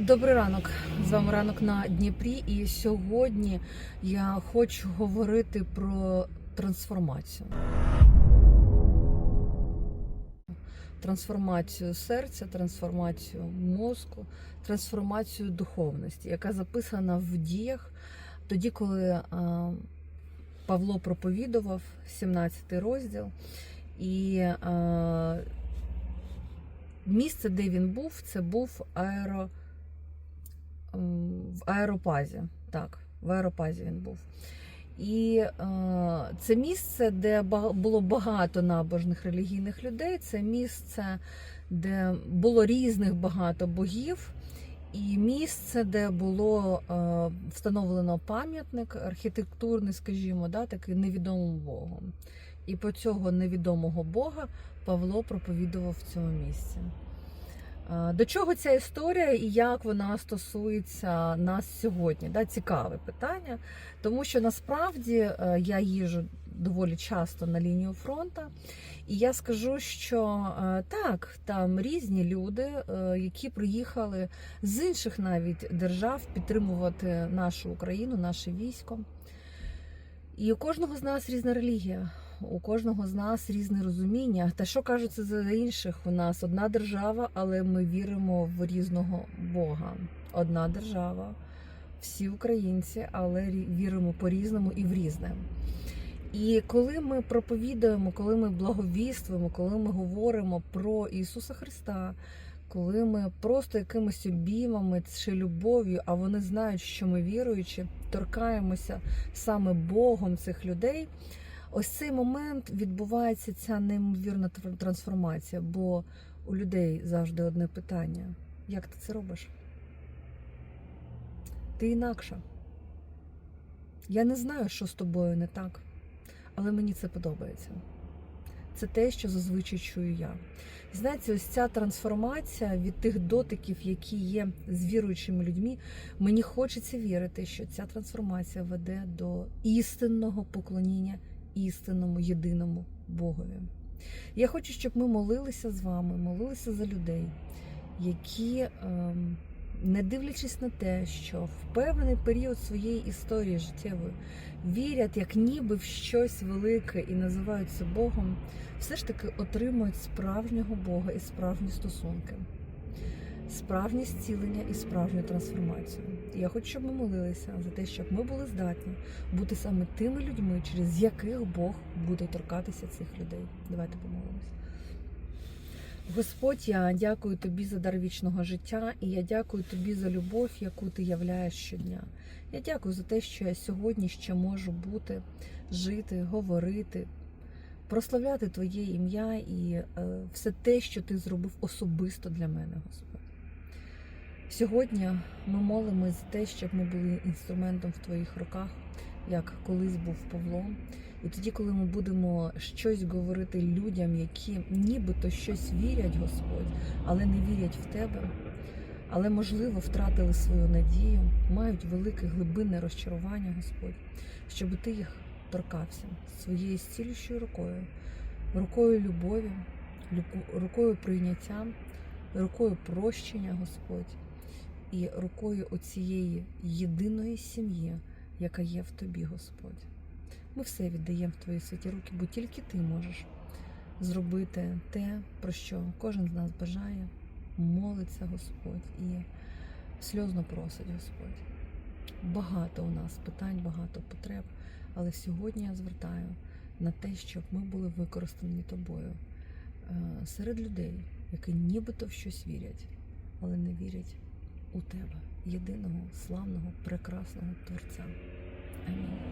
Добрий ранок. З вами ранок на Дніпрі. І сьогодні я хочу говорити про трансформацію. Трансформацію серця, трансформацію мозку, трансформацію духовності, яка записана в діях тоді, коли а, Павло проповідував 17 розділ. І а, місце, де він був, це був аеро в аеропазі. Так, в аеропазі він був. І е, це місце, де було багато набожних релігійних людей. Це місце, де було різних багато богів, і місце, де було е, встановлено пам'ятник архітектурний, скажімо, да, такий невідомим Богом. І по цього невідомого Бога Павло проповідував в цьому місці. Е, До чого ця історія і як вона стосується нас сьогодні? Да, Цікаве питання, тому що насправді е, я їжу доволі часто на лінію фронту, і я скажу, що е, так, там різні люди, які приїхали з інших навіть держав підтримувати нашу Україну, наше військо. І у кожного з нас різна релігія, у кожного з нас різне розуміння. Та що кажуть за інших? У нас одна держава, але ми віримо в різного Бога. Одна держава, всі українці, але віримо по-різному і в різне. І коли ми проповідуємо, коли ми благовіствуємо, коли ми говоримо про Ісуса Христа, коли ми просто якимись обіймами чи любов'ю, а вони знають, що ми віруючи, торкаємося саме Богом цих людей. Ось цей момент відбувається ця неймовірна трансформація, бо у людей завжди одне питання: як ти це робиш? Ти інакша. Я не знаю, що з тобою не так, але мені це подобається. Це те, що зазвичай чую я. Знаєте, ось ця трансформація від тих дотиків, які є з віруючими людьми, мені хочеться вірити, що ця трансформація веде до істинного поклоніння істинному єдиному Богові. Я хочу, щоб ми молилися з вами, молилися за людей, які, ем, не дивлячись на те, що в певний період своєї історії життєвої вірять, як ніби в щось велике і називають це Богом, все ж таки отримують справжнього Бога і справжні стосунки, справжнє зцілення і справжню трансформацію. І я хочу, щоб ми молилися за те, щоб ми були здатні бути саме тими людьми, через яких Бог буде торкатися цих людей. Давайте помолимось. Господь, я дякую тобі за дар вічного життя, і я дякую тобі за любов, яку ти являєш щодня. Я дякую за те, що я сьогодні ще можу бути, жити, говорити, прославляти Твоє ім'я і е, все те, що ти зробив особисто для мене, Господь. Сьогодні ми молимось за те, щоб ми були інструментом в Твоїх руках, як колись був Павло. І тоді, коли ми будемо щось говорити людям, які нібито щось вірять, Господь, але не вірять в Тебе, але, можливо, втратили свою надію, мають велике глибинне розчарування, Господь, щоб ти їх торкався своєю зцілющою рукою, рукою любові, рукою прийняття, рукою прощення, Господь, і рукою оцієї єдиної сім'ї, яка є в тобі, Господь. Ми все віддаємо в твої святі руки, бо тільки ти можеш зробити те, про що кожен з нас бажає, молиться Господь і сльозно просить Господь. Багато у нас питань, багато потреб, але сьогодні я звертаю на те, щоб ми були використані тобою е, серед людей, які нібито в щось вірять, але не вірять у тебе, єдиного, славного, прекрасного Творця. Амінь.